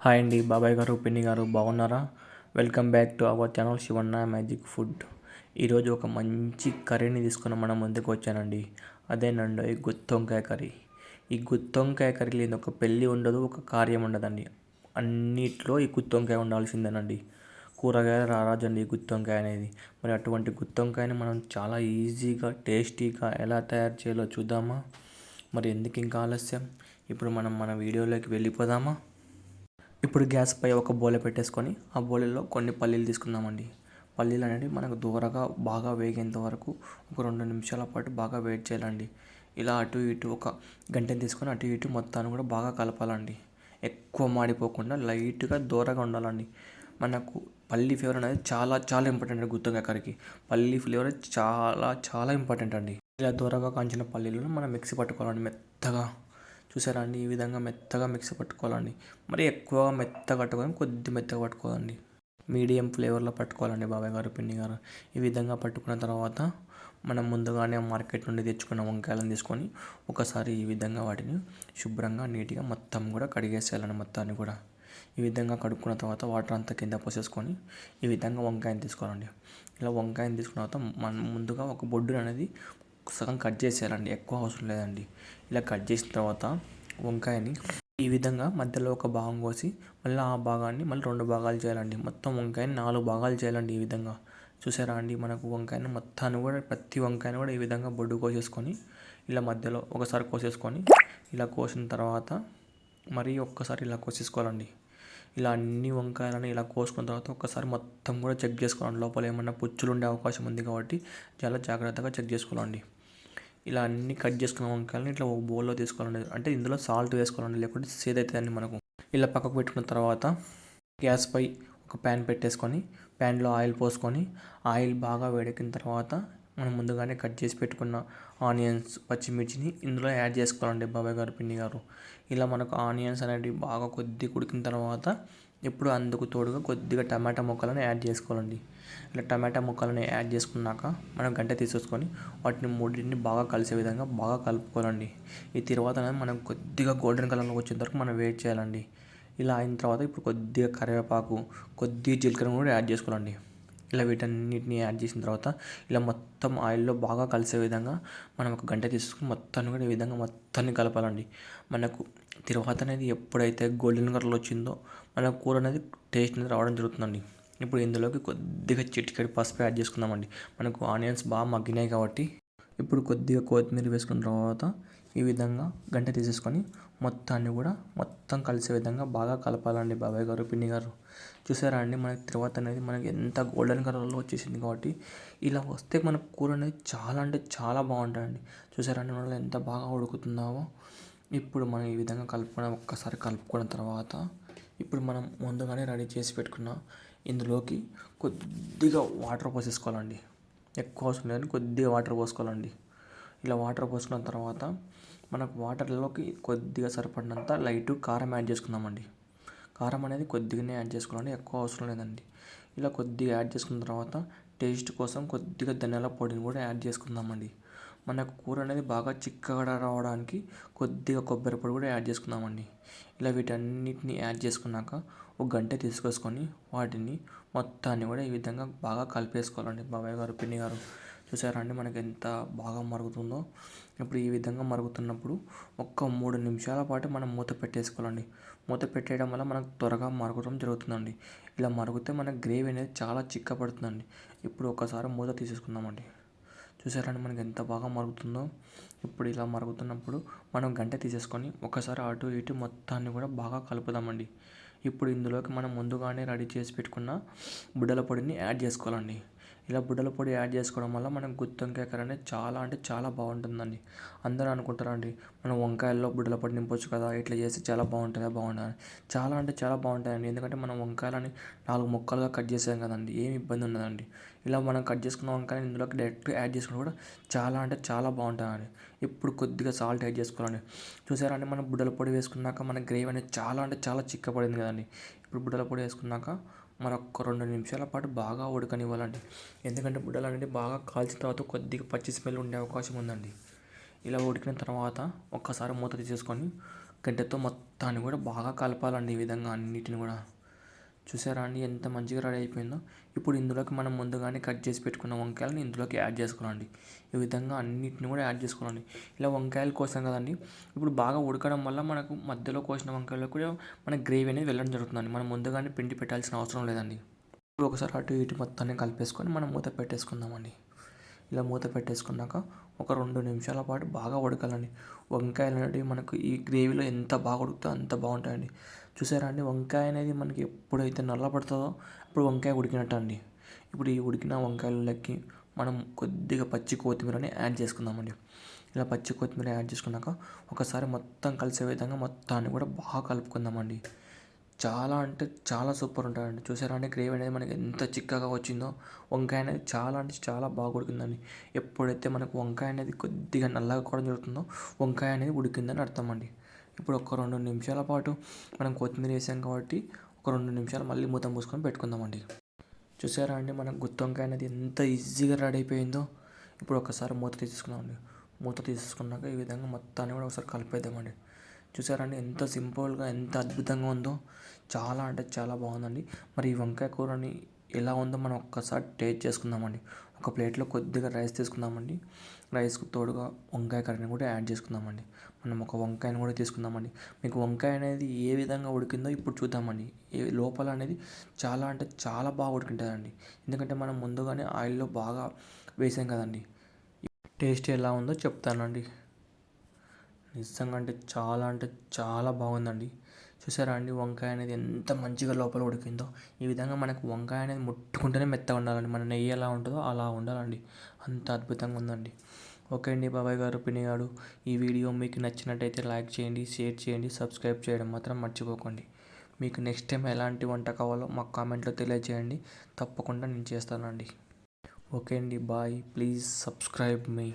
Hi అండి బాబాయ్ గారు పిన్ని గారు బాగున్నారా? Welcome back to our channel Shivanna magic food. ఈరోజు ఒక మంచి కర్రీని తీసుకుని మనం ముందుకు వచ్చానండి. అదేనండి ఈ గుత్తొంకాయ కర్రీ. ఈ గుత్తొంకాయ కర్రీ లేని ఒక పెళ్ళి ఉండదు ఒక కార్యం ఉండదండి. అన్నిట్లో ఈ గుత్తొంకాయ ఉండాల్సిందేనండి. కూరగాయలు రారాజండి ఈ గుత్తొంకాయ అనేది. మరి అటువంటి గుత్తొంకాయని మనం చాలా ఈజీగా టేస్టీగా ఎలా తయారు చేయాలో చూద్దామా? మరి ఎందుకు ఇంకా ఆలస్యం? ఇప్పుడు మనం మన వీడియోలోకి వెళ్ళిపోదామా? ఇప్పుడు గ్యాస్ పై ఒక బోలె పెట్టేసుకొని ఆ బోలెలో కొన్ని పల్లీలు తీసుకుందామండి. పల్లీలు అనేవి మనకు దూరగా బాగా వేగేంత వరకు ఒక రెండు నిమిషాల పాటు బాగా వెయిట్ చేయాలండి. ఇలా అటు ఇటు ఒక గంటని తీసుకొని అటు ఇటు మొత్తాన్ని కూడా బాగా కలపాలండి. ఎక్కువ మాడిపోకుండా లైట్గా దూరగా ఉండాలండి. మనకు పల్లి ఫ్లేవర్ అనేది చాలా చాలా ఇంపార్టెంట్ అండి గుత్తొంకాయ కర్రీకి పల్లి ఫ్లేవర్ చాలా చాలా ఇంపార్టెంట్ అండి. ఇలా దూరగా కాంచిన పల్లీలను మనం మిక్సీ పట్టుకోవాలండి మెత్తగా. చూసారా అండి? ఈ విధంగా మెత్తగా మిక్సీ పట్టుకోవాలండి. మరి ఎక్కువగా మెత్తగా పట్టుకోవాలి కొద్ది మెత్తగా పట్టుకోవాలండి. మీడియం ఫ్లేవర్లో పట్టుకోవాలండి బాబాయ్ గారు పిన్ని గారు. ఈ విధంగా పట్టుకున్న తర్వాత మనం ముందుగానే మార్కెట్ నుండి తెచ్చుకున్న వంకాయలను తీసుకొని ఒకసారి ఈ విధంగా వాటిని శుభ్రంగా నీట్గా మొత్తం కూడా కడిగేసేయాలండి మొత్తాన్ని కూడా. ఈ విధంగా కడుక్కున్న తర్వాత వాటర్ అంతా కింద పోసేసుకొని ఈ విధంగా వంకాయని తీసుకోవాలండి. ఇలా వంకాయని తీసుకున్న తర్వాత మనం ముందుగా ఒక బొడ్డు అనేది సగం కట్ చేసేయాలండి ఎక్కువ అవసరం లేదండి. ఇలా కట్ చేసిన తర్వాత వంకాయని ఈ విధంగా మధ్యలో ఒక భాగం కోసి మళ్ళీ ఆ భాగాన్ని మళ్ళీ రెండు భాగాలు చేయాలండి. మొత్తం వంకాయని నాలుగు భాగాలు చేయాలండి ఈ విధంగా. చూసారా అండి మనకు వంకాయని మొత్తాన్ని కూడా ప్రతి వంకాయని కూడా ఈ విధంగా బొడ్డు కోసేసుకొని ఇలా మధ్యలో ఒకసారి కోసేసుకొని ఇలా కోసిన తర్వాత మరి ఒక్కసారి ఇలా కోసేసుకోవాలండి. ఇలా అన్ని వంకాయలను ఇలా కోసుకున్న తర్వాత ఒక్కసారి మొత్తం కూడా చెక్ చేసుకోవాలండి. లోపల ఏమన్నా పుచ్చులు ఉండే అవకాశం ఉంది కాబట్టి చాలా జాగ్రత్తగా చెక్ చేసుకోవాలండి. ఇలా అన్ని కట్ చేసుకున్న వంకాయలని ఇట్లా ఒక బౌల్లో తీసుకోవాలండి. అంటే ఇందులో సాల్ట్ వేసుకోవాలండి లేకుంటే సేదవుతుందండి మనకు. ఇలా పక్కకు పెట్టుకున్న తర్వాత గ్యాస్పై ఒక ప్యాన్ పెట్టేసుకొని ప్యాన్లో ఆయిల్ పోసుకొని ఆయిల్ బాగా వేడెక్కిన తర్వాత మనం ముందుగానే కట్ చేసి పెట్టుకున్న ఆనియన్స్ పచ్చిమిర్చిని ఇందులో యాడ్ చేసుకోవాలండి బాబాయ్ గారు పిన్ని గారు. ఇలా మనకు ఆనియన్స్ అనేవి బాగా కొద్ది కుడికిన తర్వాత ఇప్పుడు అందుకు తోడుగా కొద్దిగా టమాటా ముక్కలను యాడ్ చేసుకోవాలండి. ఇలా టమాటా ముక్కలను యాడ్ చేసుకున్నాక మనం గంట తీసేసుకొని వాటిని మూడింటిని బాగా కలిసే విధంగా బాగా కలుపుకోవాలండి. ఈ తర్వాత మనం కొద్దిగా గోల్డెన్ కలర్లో వచ్చేంత వరకు మనం వెయిట్ చేయాలండి. ఇలా అయిన తర్వాత ఇప్పుడు కొద్దిగా కరివేపాకు కొద్దిగా జీలకర్ర కూడా యాడ్ చేసుకోవాలండి. ఇలా వీటన్నిటిని యాడ్ చేసిన తర్వాత ఇలా మొత్తం ఆయిల్లో బాగా కలిసే విధంగా మనం ఒక గంట తీసుకుని మొత్తాన్ని కూడా ఈ విధంగా మొత్తాన్ని కలపాలండి. మనకు తర్వాత అనేది ఎప్పుడైతే గోల్డెన్ కలర్ వచ్చిందో మన కూర అనేది టేస్ట్ అనేది రావడం జరుగుతుందండి. ఇప్పుడు ఇందులోకి కొద్దిగా చిటికెడు పసుపు యాడ్ చేసుకుందామండి. మనకు ఆనియన్స్ బాగా మగ్గినాయి కాబట్టి ఇప్పుడు కొద్దిగా కొత్తిమీర వేసుకున్న తర్వాత ఈ విధంగా గంట తీసేసుకొని మొత్తాన్ని కూడా మొత్తం కలిసే విధంగా బాగా కలపాలండి బాబాయ్ గారు పిన్ని గారు. చూసారా అండి మనకి తర్వాత అనేది మనకి ఎంత గోల్డెన్ కలర్లో వచ్చేసింది కాబట్టి ఇలా వస్తే మన కూర అనేది చాలా అంటే చాలా బాగుంటుందండి. చూసారా అండి మనలో ఎంత బాగా ఉడుకుతుందావో ఇప్పుడు మనం ఈ విధంగా కలుపుకున్న ఒక్కసారి కలుపుకున్న తర్వాత ఇప్పుడు మనం ముందుగానే రెడీ చేసి పెట్టుకున్న ఇందులోకి కొద్దిగా వాటర్ పోసేసుకోవాలండి. ఎక్కువ అవసరం లేదని కొద్దిగా వాటర్ పోసుకోవాలండి. ఇలా వాటర్ పోసుకున్న తర్వాత మనకు వాటర్లోకి కొద్దిగా సరిపడినంత లైట్ కారం యాడ్ చేసుకుందామండి. కారం అనేది కొద్దిగానే యాడ్ చేసుకోవాలండి ఎక్కువ అవసరం లేదండి. ఇలా కొద్దిగా యాడ్ చేసుకున్న తర్వాత టేస్ట్ కోసం కొద్దిగా ధనియాల పొడిని కూడా యాడ్ చేసుకుందామండి. మనకు కూర అనేది బాగా చిక్కగా రావడానికి కొద్దిగా కొబ్బరి పొడి కూడా యాడ్ చేసుకుందామండి. ఇలా వీటన్నిటిని యాడ్ చేసుకున్నాక ఒక గంట తీసుకొసుకొని వాటిని మొత్తాన్ని కూడా ఈ విధంగా బాగా కలిపేసుకోవాలండి. బాబాయ్ గారు పిన్ని గారు చూసారా అండి మనకి ఎంత బాగా మరుగుతుందో? ఇప్పుడు ఈ విధంగా మరుగుతున్నప్పుడు ఒక్క మూడు నిమిషాల పాటు మనం మూత పెట్టేసుకోవాలండి. మూత పెట్టేయడం వల్ల మనకు త్వరగా మరగడం జరుగుతుందండి. ఇలా మరుగుతే మన గ్రేవీ అనేది చాలా చిక్కపడుతుందండి ఇప్పుడు ఒకసారి మూత తీసేసుకుందామండి. చూసారండి మనకి ఎంత బాగా మరుగుతుందో? ఇప్పుడు ఇలా మరుగుతున్నప్పుడు మనం గంట తీసేసుకొని ఒకసారి అటు ఇటు మొత్తాన్ని కూడా బాగా కలుపుదామండి. ఇప్పుడు ఇందులోకి మనం ముందుగానే రెడీ చేసి పెట్టుకున్న బుడ్డల పొడిని యాడ్ చేసుకోవాలండి. ఇలా బుడ్డల పొడి యాడ్ చేసుకోవడం వల్ల మనం గుత్తొంకాయ కర్రీ అనేది చాలా అంటే చాలా బాగుంటుందండి. అందరూ అనుకుంటారండి మనం వంకాయల్లో బుడ్డల పొడి నింపొచ్చు కదా ఇట్లా చేస్తే చాలా బాగుంటుందా బాగుంటుంది చాలా అంటే చాలా బాగుంటాయండి. ఎందుకంటే మనం వంకాయలని నాలుగు ముక్కలుగా కట్ చేసాం కదండి ఏమి ఇబ్బంది ఉండదండి. ఇలా మనం కట్ చేసుకున్న వంకాయని ఇందులోకి డైరెక్ట్ యాడ్ చేసుకుని కూడా చాలా అంటే చాలా బాగుంటుందండి ఇప్పుడు కొద్దిగా సాల్ట్ యాడ్ చేసుకోవాలండి. చూసారంటే మనం బుడ్డల పొడి వేసుకున్నాక మన గ్రేవీ అనేది చాలా అంటే చాలా చిక్కపడింది కదండి. ఇప్పుడు బుడ్డల పొడి వేసుకున్నాక మరొక రెండు నిమిషాల పాటు బాగా ఉడకనివ్వాలండి. ఎందుకంటే బుడ్డలు అనేది బాగా కాల్చిన తర్వాత కొద్దిగా పచ్చి స్మెల్ ఉండే అవకాశం ఉందండి. ఇలా ఉడికిన తర్వాత ఒక్కసారి మూత తీసేసుకొని గంటెతో మొత్తాన్ని కూడా బాగా కలపాలండి ఈ విధంగా అన్నిటిని కూడా. చూసారా అండి ఎంత మంచిగా రెడీ అయిపోయిందో? ఇప్పుడు ఇందులోకి మనం ముందుగానే కట్ చేసి పెట్టుకున్న వంకాయలను ఇందులోకి యాడ్ చేసుకోవాలండి. ఈ విధంగా అన్నిటిని కూడా యాడ్ చేసుకోవాలండి. ఇలా వంకాయలు కోసాం కదండి ఇప్పుడు బాగా ఉడకడం వల్ల మనకు మధ్యలో కోసిన వంకాయలు కూడా మన గ్రేవీ అనేది వెళ్ళడం జరుగుతుందండి. మనం ముందుగానే పిండి పెట్టాల్సిన అవసరం లేదండి. ఇప్పుడు ఒకసారి అటు ఇటు మొత్తాన్ని కలిపేసుకొని మనం మూత పెట్టేసుకుందామండి. ఇలా మూత పెట్టేసుకున్నాక ఒక రెండు నిమిషాల పాటు బాగా ఉడకాలండి. వంకాయలు అనేవి మనకు ఈ గ్రేవీలో ఎంత బాగా ఉడుకుతో అంత బాగుంటాయండి. చూసారా అండి? వంకాయ అనేది మనకి ఎప్పుడైతే నల్ల పడుతుందో అప్పుడు వంకాయ ఉడికినట్టు అండి ఇప్పుడు ఈ ఉడికిన వంకాయలకి మనం కొద్దిగా పచ్చి కొత్తిమీరని యాడ్ చేసుకుందామండి. ఇలా పచ్చి కొత్తిమీర యాడ్ చేసుకున్నాక ఒకసారి మొత్తం కలిసే విధంగా మొత్తాన్ని కూడా బాగా కలుపుకుందామండి. చాలా అంటే చాలా సూపర్ ఉంటుందండి చూసారా అంటే గ్రేవీ అనేది మనకి ఎంత చిక్కగా వచ్చిందో వంకాయ అనేది చాలా అంటే చాలా బాగా ఉడికిందండి. ఎప్పుడైతే మనకు వంకాయ అనేది కొద్దిగా నల్లగా కూడా జరుగుతుందో వంకాయ అనేది ఉడికిందని అర్థం అండి ఇప్పుడు ఒక రెండు నిమిషాల పాటు మనం కొత్తిమీర వేసాం కాబట్టి ఒక రెండు నిమిషాలు మళ్ళీ మూత మూసుకొని పెట్టుకుందామండి. చూసారా అండి మన గుత్తి వంకాయ అనేది ఎంత ఈజీగా రెడీ అయిపోయిందో. ఇప్పుడు ఒకసారి మూత తీసుకుందామండి మూత తీసుకున్నాక ఈ విధంగా మొత్తాన్ని కూడా ఒకసారి కలిపేద్దామండి. చూసారండి ఎంత సింపుల్గా ఎంత అద్భుతంగా ఉందో. చాలా అంటే చాలా బాగుందండి. మరి ఈ వంకాయ కూరని ఎలా ఉందో మనం ఒక్కసారి టేస్ట్ చేసుకుందామండి. ఒక ప్లేట్లో కొద్దిగా రైస్ తీసుకుందామండి. రైస్కు తోడుగా వంకాయ కర్రీని కూడా యాడ్ చేసుకుందామండి. మనం ఒక వంకాయని కూడా తీసుకుందామండి. మీకు వంకాయ అనేది ఏ విధంగా ఉడికిందో ఇప్పుడు చూద్దామండి. ఏ లోపల అనేది చాలా అంటే చాలా బాగా ఉడికింటుందండి. ఎందుకంటే మనం ముందుగానే ఆయిల్లో బాగా వేసాం కదండి. టేస్ట్ ఎలా ఉందో చెప్తానండి. నిజంగా అంటే చాలా అంటే చాలా బాగుందండి. చూసారా అండి? వంకాయ అనేది ఎంత మంచిగా లోపల ఉడికిందో. ఈ విధంగా మనకు వంకాయ అనేది ముట్టుకుంటేనే మెత్తగా ఉండాలండి. మన నెయ్యి ఎలా ఉంటుందో అలా ఉండాలండి. అంత అద్భుతంగా ఉందండి. ఓకే అండి బాబాయ్ గారు పిన్ని గారు. ఈ వీడియో మీకు నచ్చినట్టయితే లైక్ చేయండి షేర్ చేయండి సబ్స్క్రైబ్ చేయడం మాత్రం మర్చిపోకండి. మీకు నెక్స్ట్ టైం ఎలాంటి వంట కావాలో మాకు కామెంట్లో తెలియజేయండి తప్పకుండా నేను చేస్తానండి. ఓకే అండి బాయ్. Please subscribe me.